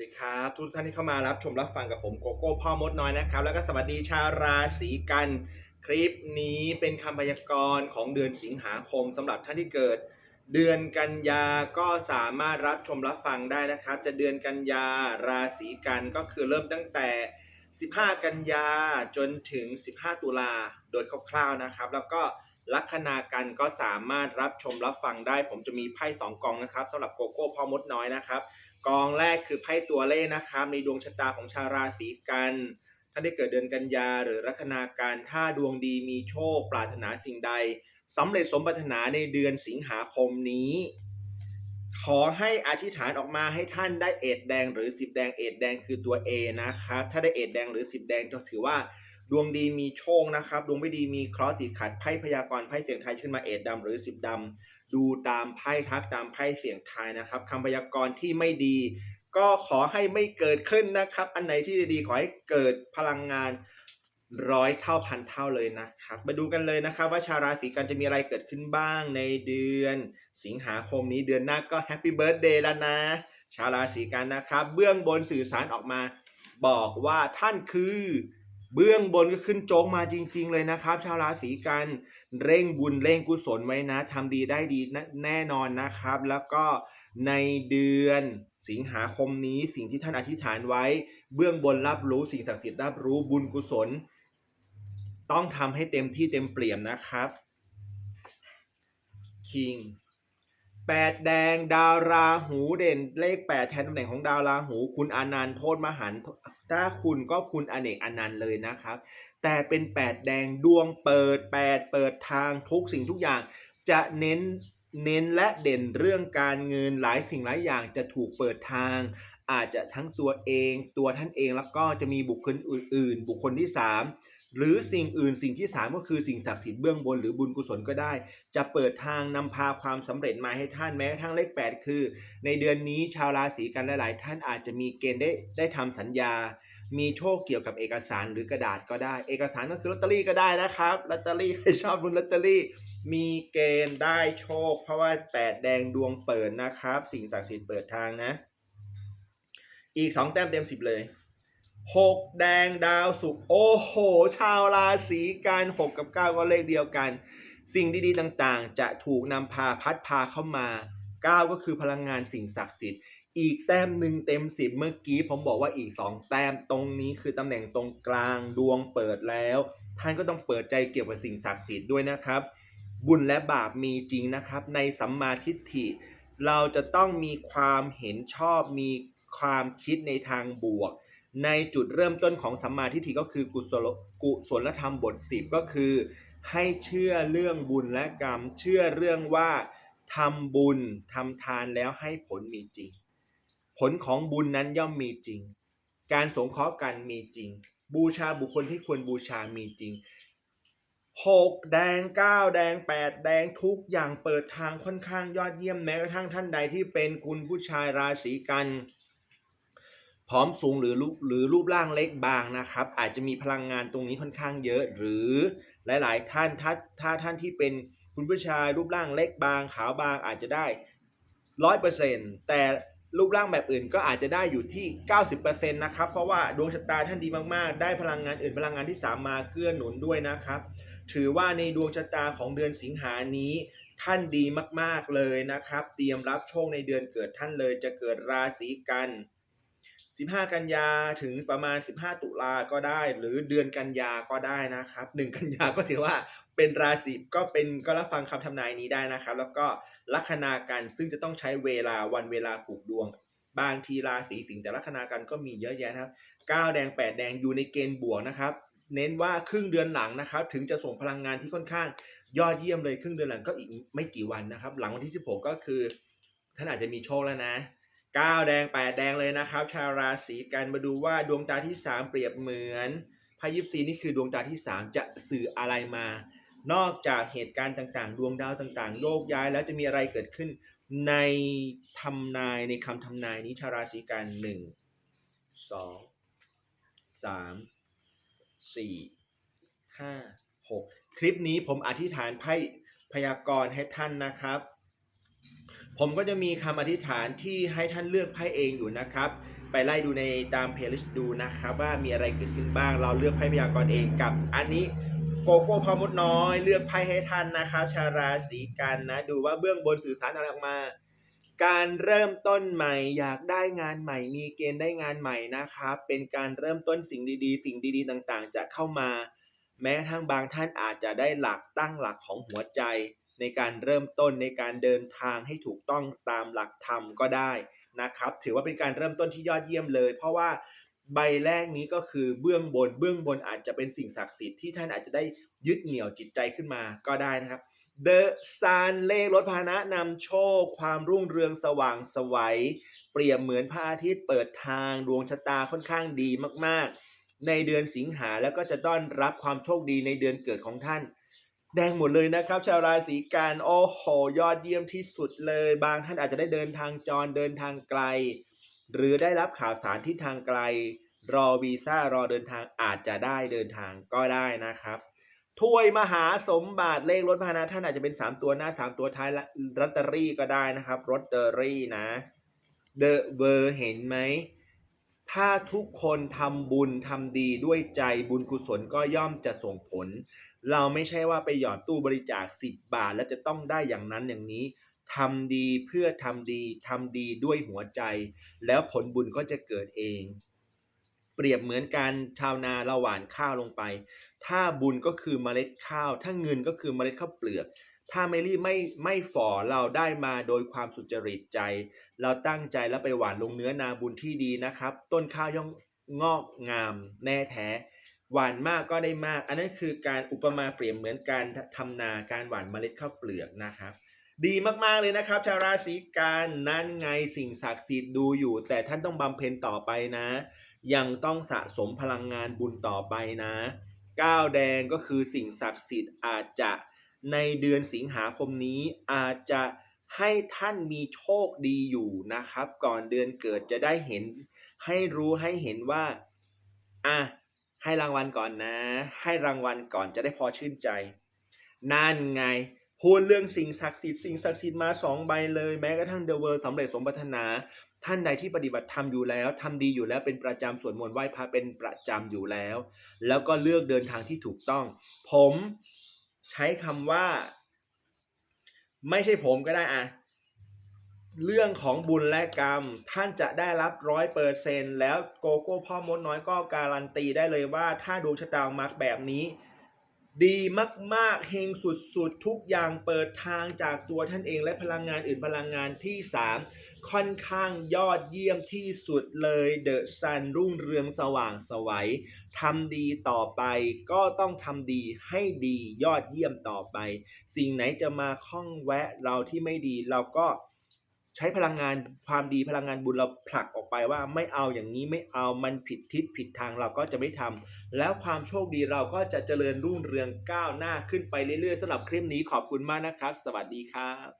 ดีครับทุกท่านที่เข้ามารับชมรับฟังกับผมโกโก้พ่อมดน้อยนะครับ แล้วก็สวัสดีชาวราศีกัน คลิปนี้เป็นคำพยากรณ์ของเดือนสิงหาคมสำหรับท่านที่เกิด เดือนกันยาก็สามารถรับชมรับฟังได้นะครับ จะเดือนกันยาราศีกันก็คือเริ่มตั้งแต่ 15 กันยาจนถึง 15 ตุลาโดยคร่าวๆนะครับ แล้วก็ลัคนากันก็สามารถรับชมรับฟังได้ ผมจะมีไพ่สองกองนะครับสำหรับโกโก้พ่อมดน้อยนะครับ กองแรกคือไพ่ตัวเลขนะครับ ในดวงชะตาของชาวราศีกัน ท่านได้เกิดเดือนกันยาหรือลัคนาการถ้าดวงดีมีโชค ปรารถนาสิ่งใดสำเร็จสมปรารถนาในเดือนสิงหาคมนี้ ขอให้อธิษฐานออกมาให้ท่านได้เอ็ดแดงหรือสิบแดงเอ็ดแดงคือตัว A นะครับถ้าได้เอ็ดแดงหรือสิบแดงก็ถือว่าดวงดีมีโชคนะครับ ดวงไม่ดีมีเคราะห์ติดขัดไพ่พยากรณ์ไพ่เสียงไทยขึ้นมาเอ็ดดำหรือสิบดำ ดูตามไพ่ทักตามไพ่เสียงทายนะครับคำพยากรณ์ที่ไม่ดี ก็ขอให้ไม่เกิดขึ้นนะครับ อันไหนที่ดีขอให้เกิดพลังงานร้อยเท่าพันเท่าเลยนะครับ มาดูกันเลยนะครับ ว่าชาวราศีกันจะมีอะไรเกิดขึ้นบ้างในเดือน สิงหาคมนี้เดือนหน้าก็แฮปปี้เบิร์ a เดย์แล้วนะ ชาวราศีกันนะครับ เบื้องบนสื่อสารออกมา บอกว่าท่านคือ เบื้องบนก็ขึ้นโจ๊กมาจริง ๆ เลยนะครับ ชาวราศีกันเร่งบุญเร่งกุศลไว้นะทำดีได้ดีนะแน่นอนนะครับ แล้วก็ในเดือนสิงหาคมนี้สิ่งที่ท่านอธิษฐานไว้ เบื้องบนรับรู้สิ่งศักดิ์สิทธิ์รับรู้บุญกุศล ต้องทำให้เต็มที่เต็มเปี่ยมนะครับคิงแปดแดงดาวราหูเด่นเลขแปดแทนตำแหน่งของดาวราหู คุณอนันต์โทษมหันต ถ้าคุณก็คุณอเนกอนันต์เลยนะครับ แต่เป็นแปดแดงดวงเปิดแปดเปิดทางทุกสิ่งทุกอย่าง จะเน้นเน้นและเด่นเรื่องการเงินหลายสิ่งหลายอย่างจะถูกเปิดทาง อาจจะทั้งตัวเอง ตัวท่านเองแล้วก็จะมีบุคคลอื่น ๆ บุคคลที่สาม หรือสิ่งอื่นสิ่งที่สามก็คือสิ่งศักดิ์สิทธิ์เบื้องบนหรือบุญกุศลก็ได้ จะเปิดทางนำพาความสำเร็จมาให้ท่านแม้กระทั่งเลข 8 คือ ในเดือนนี้ชาวราศีกันหลาย ๆ ท่านอาจจะมีเกณฑ์ได้ได้ทำสัญญา มีโชคเกี่ยวกับเอกสารหรือกระดาษก็ได้ เอกสารก็คือลอตเตอรี่ก็ได้นะครับลอตเตอรี่ใครชอบลุ้นลอตเตอรี่มีเกณฑ์ได้โชค เพราะว่าแปดแดงดวงเปิดนะครับ สิ่งศักดิ์สิทธิ์เปิดทางนะ อีกสองแต้มเต็มสิบเลย หกแดงดาวสุกโอ้โห ชาวราศีกันหกกับเก้าก็เลขเดียวกัน สิ่งดีๆต่างๆ จะถูกนำพาพัดพาเข้ามาเก้าก็คือพลังงานสิ่งศักดิ์สิทธิ์อีกแต้มหนึ่งเต็มสิบเมื่อกี้ผมบอกว่าอีกสองแต้มตรงนี้คือตำแหน่งตรงกลางดวงเปิดแล้ว ท่านก็ต้องเปิดใจเกี่ยวกับสิ่งศักดิ์สิทธิ์ด้วยนะครับ บุญและบาปมีจริงนะครับ ในสัมมาทิฏฐิ เราจะต้องมีความเห็นชอบมีความคิดในทางบวก ในจุดเริ่มต้นของสัมมาทิฏฐิก็คือกุศลกุศลธรรมบทสิบก็คือ ให้เชื่อเรื่องบุญและกรรม เชื่อเรื่องว่าทำบุญทำทานแล้วให้ผลมีจริง ผลของบุญนั้นย่อมมีจริง การสงเคราะห์กันมีจริง บูชาบุคคลที่ควรบูชามีจริงหกแดงเก้าแดงแปดแดงทุกอย่างเปิดทางค่อนข้างยอดเยี่ยมแม้กระทั่งท่านใดที่เป็นคุณผู้ชายราศีกัน ผอมสูงหรือรูปหรือรูปร่างเล็กบางนะครับ อาจจะมีพลังงานตรงนี้ค่อนข้างเยอะ หรือหลาย ๆ ท่านถ้าถ้าท่านที่เป็นคุณผู้ชายรูปร่างเล็กบาง ขาวบางอาจจะได้ร้อยเปอร์เซ็นต์แต่รูปร่างแบบอื่นก็อาจจะได้อยู่ที่ 90%นะครับ เพราะว่าดวงชะตาท่านดีมากๆ ได้พลังงานอื่นพลังงานที่สามมาเกื้อหนุนด้วยนะครับ ถือว่าในดวงชะตาของเดือนสิงหานี้ ท่านดีมากๆเลยนะครับ เตรียมรับโชคในเดือนเกิดท่านเลยจะเกิดราศีกัน 15 กันยาถึงประมาณ 15 ตุลาก็ได้ หรือเดือนกันยาก็ได้นะครับ 1 กันยาก็ถือว่าเป็นราศีก็เป็นก็รับฟังคำทำนายนี้ได้นะครับ แล้วก็ลัคนากันซึ่งจะต้องใช้เวลาวันเวลาผูกดวง บางทีราศีสิงห์แต่ลัคนากันก็มีเยอะแยะนะครับ9แดง 8 แดงอยู่ในเกณฑ์บวกนะครับ เน้นว่าครึ่งเดือนหลังนะครับ ถึงจะส่งพลังงานที่ค่อนข้างยอดเยี่ยมเลยครึ่งเดือนหลังก็อีกไม่กี่วันนะครับ หลังวันที่ 16 ก็คือท่านอาจจะมีโชคแล้วนะ 9 แดง 8 แดงเลยนะครับ ชาวราศีกันมาดูว่าดวงตาที่ 3 เปรียบเหมือนพายิปซีนี่คือดวงตาที่ 3 จะสื่ออะไรมา นอกจากเหตุการณ์ต่างๆ ดวงดาวต่างๆ โยกย้ายแล้วจะมีอะไรเกิดขึ้นในทำนายในคำทำนายนี้ชาวราศีกันหนึ่งสองสามสี่ห้าหกคลิปนี้ผมอธิษฐานไพ่พยากรณ์ให้ท่านนะครับ ผมก็จะมีคำอธิษฐานที่ให้ท่านเลือกไพ่เองอยู่นะครับ ไปไล่ดูในตามเพลย์ลิสต์ดูนะครับว่ามีอะไรเกิดขึ้นบ้าง เราเลือกไพ่พยากรณ์เองกับ อันนี้โกโก้พอมดน้อย เลือกไพ่ให้ท่านนะครับ ชาวราศีกันนะ ดูว่าเบื้องบนสื่อสารอะไรออกมา การเริ่มต้นใหม่ อยากได้งานใหม่ มีเกณฑ์ได้งานใหม่นะครับ เป็นการเริ่มต้นสิ่งดีๆ สิ่งดีๆ ต่างๆ จะเข้ามา แม้ทั่งบางท่านอาจจะได้หลักตั้งหลักของหัวใจ ในการเริ่มต้นในการเดินทางให้ถูกต้องตามหลักธรรมก็ได้นะครับ ถือว่าเป็นการเริ่มต้นที่ยอดเยี่ยมเลย เพราะว่าใบแรกนี้ก็คือเบื้องบน เบื้องบนอาจจะเป็นสิ่งศักดิ์สิทธิ์ที่ท่านอาจจะได้ยึดเหนี่ยวจิตใจขึ้นมาก็ได้นะครับ The Sun เลขรถพานะนำโชค ความรุ่งเรืองสว่างสวัย เปรียบเหมือนพระอาทิตย์เปิดทางดวงชะตาค่อนข้างดีมากๆ ในเดือนสิงหาแล้วก็จะต้อนรับความโชคดีในเดือนเกิดของท่าน แดงหมดเลยนะครับ ชาวราศีกันโอ้โหยอดเยี่ยมที่สุดเลย บางท่านอาจจะได้เดินทางจรเดินทางไกล หรือได้รับข่าวสารที่ทางไกล รอวีซ่ารอเดินทางอาจจะได้เดินทางก็ได้นะครับถ้วยมหาสมบัติเลขรถพาหนะท่านอาจจะเป็น 3 ตัวหน้า 3 ตัวท้ายและลอตเตอรี่ก็ได้นะครับรถเตอรี่นะเดอะเวอร์เห็นไหม ถ้าทุกคนทำบุญทำดีด้วยใจบุญกุศลก็ย่อมจะส่งผล เราไม่ใช่ว่าไปหยอดตู้บริจาค 10 บาท แล้วจะต้องได้อย่างนั้นอย่างนี้ทำดีเพื่อทำดีทำดีด้วยหัวใจ แล้วผลบุญก็จะเกิดเอง เปรียบเหมือนการชาวนาเราหว่านข้าวลงไป ถ้าบุญก็คือเมล็ดข้าว ถ้าเงินก็คือเมล็ดข้าวเปลือก ถ้าไม่รีบไม่ไม่ฝ่อเราได้มาโดยความสุจริตใจ เราตั้งใจแล้วไปหว่านลงเนื้อนาบุญที่ดีนะครับ ต้นข้าวย่อมงอกงามแน่แท้ หวานมากก็ได้มาก อันนั้นคือการอุปมาเปรียบเหมือนการทำนาการหว่านเมล็ดข้าวเปลือกนะครับ ดีมากๆเลยนะครับ ชาวราศีกันนั่นไงสิ่งศักดิ์สิทธิ์ดูอยู่ แต่ท่านต้องบำเพ็ญต่อไปนะ ยังต้องสะสมพลังงานบุญต่อไปนะก้าวแดงก็คือสิ่งศักดิ์สิทธิ์อาจจะ ในเดือนสิงหาคมนี้อาจจะให้ท่านมีโชคดีอยู่นะครับ ก่อนเดือนเกิดจะได้เห็น ให้รู้ให้เห็นว่าอะให้รางวัลก่อนนะ ให้รางวัลก่อนจะได้พอชื่นใจ นั่นไง พูดเรื่องสิ่งศักดิ์สิทธิ์สิ่งศักดิ์สิทธิ์มาสองใบเลย แม้กระทั่งเดอะเวิร์สำเร็จสมปรารถนา ท่านใดที่ปฏิบัติธรรมอยู่แล้วทำดีอยู่แล้วเป็นประจำสวดมนต์ไหว้พระเป็นประจำอยู่แล้ว แล้วก็เลือกเดินทางที่ถูกต้อง ผม ใช้คำว่า ไม่ใช่ผมก็ได้อะเรื่องของบุญและกรรม ท่านจะได้รับร้อยเปอร์เซนแล้วโกโก้พ่อมดน้อยก็การันตีได้เลยว่า ถ้าดูชะตามาร์กแบบนี้ ดีมากๆเฮงสุดๆ ทุกอย่างเปิดทางจากตัวท่านเองและพลังงานอื่นพลังงานที่ 3 ค่อนข้างยอดเยี่ยมที่สุดเลยเดอะซันรุ่งเรืองสว่างสวัยทำดีต่อไปก็ต้องทำดีให้ดียอดเยี่ยมต่อไป สิ่งไหนจะมาข้องแวะเราที่ไม่ดีเราก็ ใช้พลังงานความดีพลังงานบุญเราผลักออกไปว่าไม่เอาอย่างนี้ไม่เอามันผิดทิศผิดทางเราก็จะไม่ทำแล้วความโชคดีเราก็จะเจริญรุ่งเรืองก้าวหน้าขึ้นไปเรื่อยๆสำหรับคลิปนี้ขอบคุณมากนะครับ สวัสดีครับ